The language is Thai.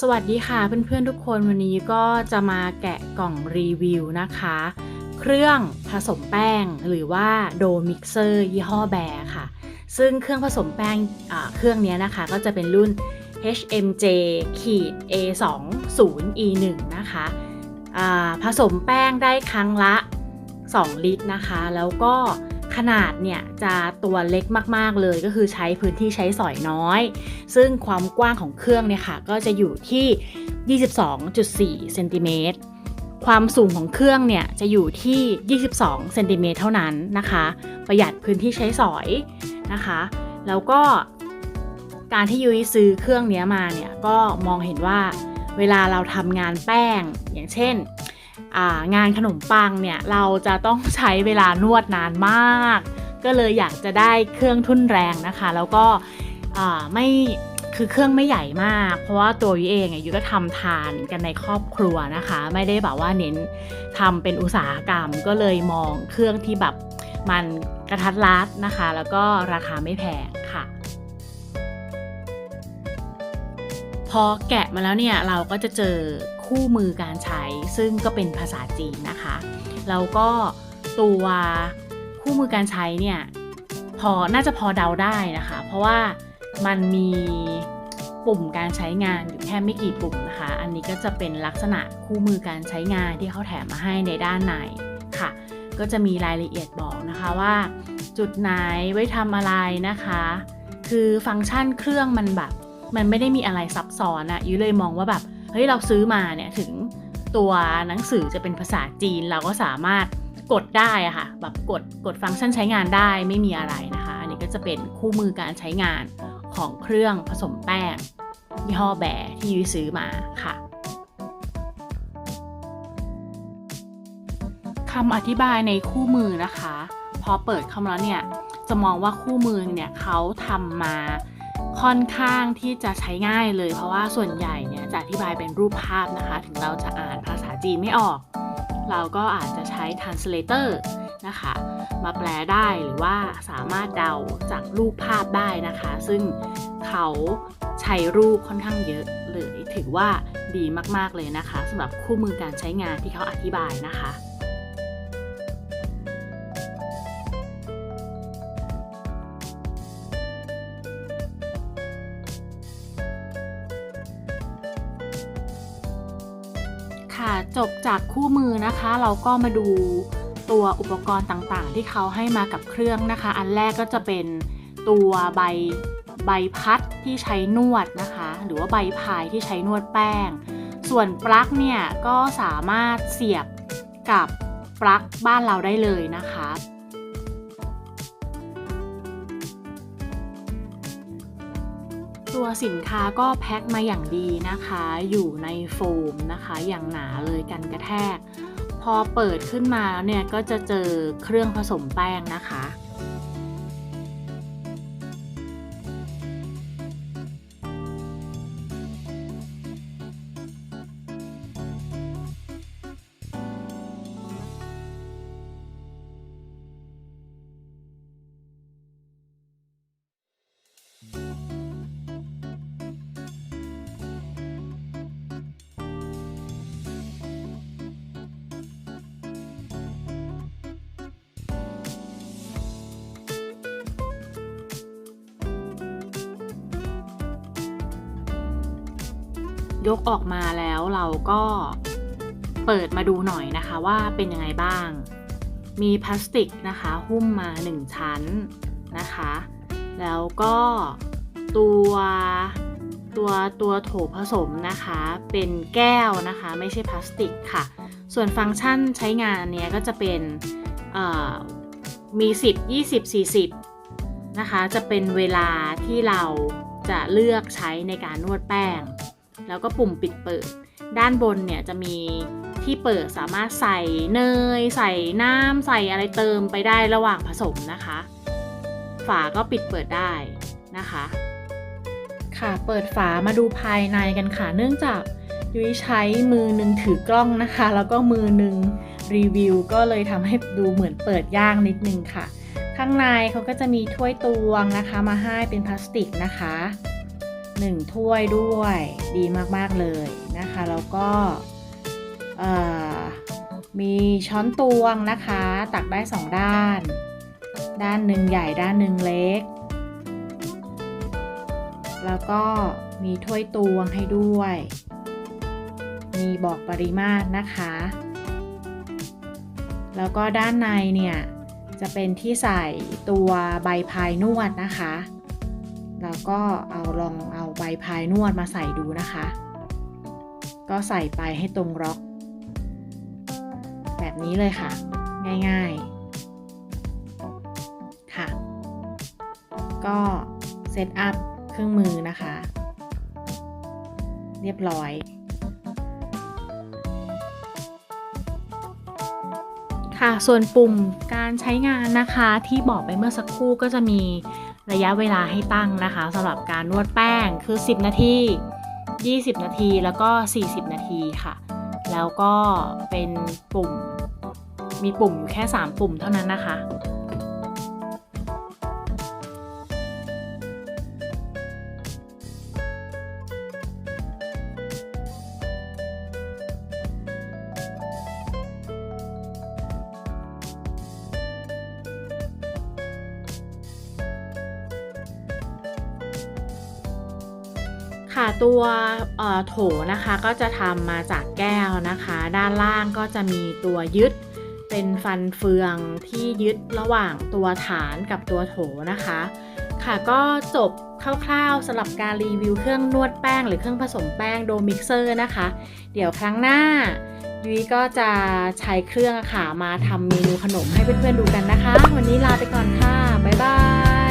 สวัสดีค่ะเพื่อนๆทุกคนวันนี้ก็จะมาแกะกล่องรีวิวนะคะ เครื่องผสมแป้งหรือว่าโดมิกเซอร์ยี่ห้อแบร์ค่ะ ซึ่งเครื่องผสมแป้งเครื่องนี้นะคะก็จะเป็นรุ่น HMJ A20 E1 นะคะผสมแป้งได้ครั้งละ 2 ลิตรนะคะ แล้วก็ ขนาดเนี่ยจะตัวเล็กมากๆเลยก็คือใช้พื้นที่ใช้สอยน้อย ซึ่งความกว้างของเครื่องเนี่ยค่ะก็จะอยู่ที่ 22.4เซนติเมตรความสูงของเครื่องเนี่ยจะอยู่ที่ 22เซนติเมตรเท่านั้นนะคะ ประหยัดพื้นที่ใช้สอยนะคะ แล้วก็การที่ยุ้ยซื้อเครื่องเนี้ยมาเนี่ยก็มองเห็นว่าเวลาเราทำงานแป้ง อย่างเช่น งานขนมปังเนี่ยเราจะต้องใช้เวลานวดนานมาก ก็เลยอยากจะได้เครื่องทุ่นแรงนะคะ แล้วก็ไม่คือเครื่องไม่ใหญ่มาก เพราะว่าตัวยุ้ยเองยุ้ยก็ทำทานกันในครอบครัวนะคะ ไม่ได้แบบว่าเน้นทำเป็นอุตสาหกรรม ก็เลยมองเครื่องที่แบบมันกระทัดรัดนะคะ แล้วก็ราคาไม่แพงค่ะ พอแกะมาแล้วเนี่ยเราก็จะเจอ คู่มือการใช้ ซึ่งก็เป็นภาษาจีนนะคะ แล้วก็ตัวคู่มือการใช้เนี่ยพอน่าจะพอเดาได้นะคะ เพราะว่ามันมีปุ่มการใช้งานอยู่แค่ไม่กี่ปุ่มนะคะ อันนี้ก็จะเป็นลักษณะคู่มือการใช้งานที่เขาแถมมาให้ในด้านในค่ะ ก็จะมีรายละเอียดบอกนะคะว่า จุดไหนไว้ทำอะไรนะคะ คือฟังก์ชันเครื่องมันแบบ มันไม่ได้มีอะไรซับซ้อนอะยุ้ยเลยมองว่าแบบ เฮ้ยเราซื้อมาเนี่ยถึงตัวหนังสือจะเป็นภาษาจีนเราก็สามารถกดได้อะค่ะแบบกดกดฟังก์ชันใช้งานได้ไม่มีอะไรนะคะ อันนี้ก็จะเป็นคู่มือการใช้งานของเครื่องผสมแป้งยี่ห้อแบร์ที่ยุ้ยซื้อมาค่ะคำอธิบายในคู่มือนะคะ พอเปิดคำแล้วเนี่ยจะมองว่าคู่มือเนี่ยเขาทำมาค่อนข้างที่จะใช้ง่ายเลย เพราะว่าส่วนใหญ่เนี่ย จะอธิบายเป็นรูปภาพนะคะ ถึงเราจะอ่านภาษาจีนไม่ออก เราก็อาจจะใช้ translator นะคะ มาแปลได้หรือว่าสามารถเดาจากรูปภาพได้นะคะ ซึ่งเขาใช้รูปค่อนข้างเยอะเลยถือว่าดีมากๆเลยนะคะสำหรับคู่มือการใช้งานที่เขาอธิบายนะคะ ค่ะ จบจากคู่มือนะคะ เราก็มาดูตัวอุปกรณ์ต่างๆ ที่เขาให้มากับเครื่องนะคะ อันแรกก็จะเป็นตัวใบใบพัดที่ใช้นวดนะคะ หรือว่าใบพายที่ใช้นวดแป้ง ส่วนปลั๊กเนี่ยก็สามารถเสียบกับปลั๊กบ้านเราได้เลยนะคะ สินค้าก็แพ็คมาอย่างดีนะคะ อยู่ในโฟมนะคะ อย่างหนาเลยกันกระแทก พอเปิดขึ้นมาเนี่ยก็จะเจอเครื่องผสมแป้งนะคะ ยกออกมาแล้วเราก็เปิดมาดูหน่อยนะคะว่าเป็นยังไงบ้าง มีพลาสติกนะคะ หุ้มมา 1 ชั้นนะคะ แล้วก็ตัวตัวตัวโถผสมนะคะ เป็นแก้วนะคะ ไม่ใช่พลาสติกค่ะ ส่วนฟังก์ชันใช้งานเนี้ยก็จะเป็นเอ่อมี 10 20 40 นะคะ จะเป็นเวลาที่เราจะเลือกใช้ในการนวดแป้ง แล้วก็ปุ่มปิดเปิด ด้านบนเนี่ยจะมีที่เปิดสามารถใส่เนย ใส่น้ำใส่อะไรเติมไปได้ระหว่างผสมนะคะ ฝาก็ปิดเปิดได้นะคะ ค่ะเปิดฝามาดูภายในกันค่ะเนื่องจากยุ้ยใช้มือหนึ่งถือกล้องนะคะ แล้วก็มือหนึ่งรีวิว ก็เลยทำให้ดูเหมือนเปิดยากนิดนึงค่ะ ข้างในเขาก็จะมีถ้วยตวงนะคะ มาให้เป็นพลาสติกนะคะ 1 ถ้วยด้วยดีมาก ๆ เลยนะคะ แล้วก็มีช้อนตวงนะคะ ตักได้ 2 ด้าน ด้านหนึ่งใหญ่ด้านหนึ่งเล็ก แล้วก็มีถ้วยตวงให้ด้วย มีบอกปริมาตรนะคะ แล้วก็ด้านในเนี่ย จะเป็นที่ใส่ตัวใบพายนวดนะคะ แล้วก็เอาลองเอาใบพายนวดมาใส่ดูนะคะ ก็ใส่ไปให้ตรงล็อก แบบนี้เลยค่ะ ง่ายๆ ค่ะ ก็เซตอัพเครื่องมือนะคะ เรียบร้อยค่ะส่วนปุ่มการใช้งานนะคะที่บอกไปเมื่อสักครู่ก็จะมี ระยะเวลาให้ตั้งนะคะสำหรับการนวดแป้งคือ 10 นาที 20 นาทีแล้วก็ 40 นาทีค่ะ แล้วก็เป็นปุ่มมีปุ่มอยู่แค่ 3 ปุ่มเท่านั้นนะคะ ค่ะตัวโถนะคะก็จะทำมาจากแก้วนะคะ ด้านล่างก็จะมีตัวยึด เป็นฟันเฟืองที่ยึดระหว่างตัวฐานกับตัวโถนะคะ ค่ะก็จบคร่าวๆสำหรับการรีวิวเครื่องนวดแป้งหรือเครื่องผสมแป้งโดมิกเซอร์นะคะ เดี๋ยวครั้งหน้ายุ้ยก็จะใช้เครื่องค่ะมาทำเมนูขนมให้เพื่อนๆดูกันนะคะ วันนี้ลาไปก่อนค่ะ บ๊ายบาย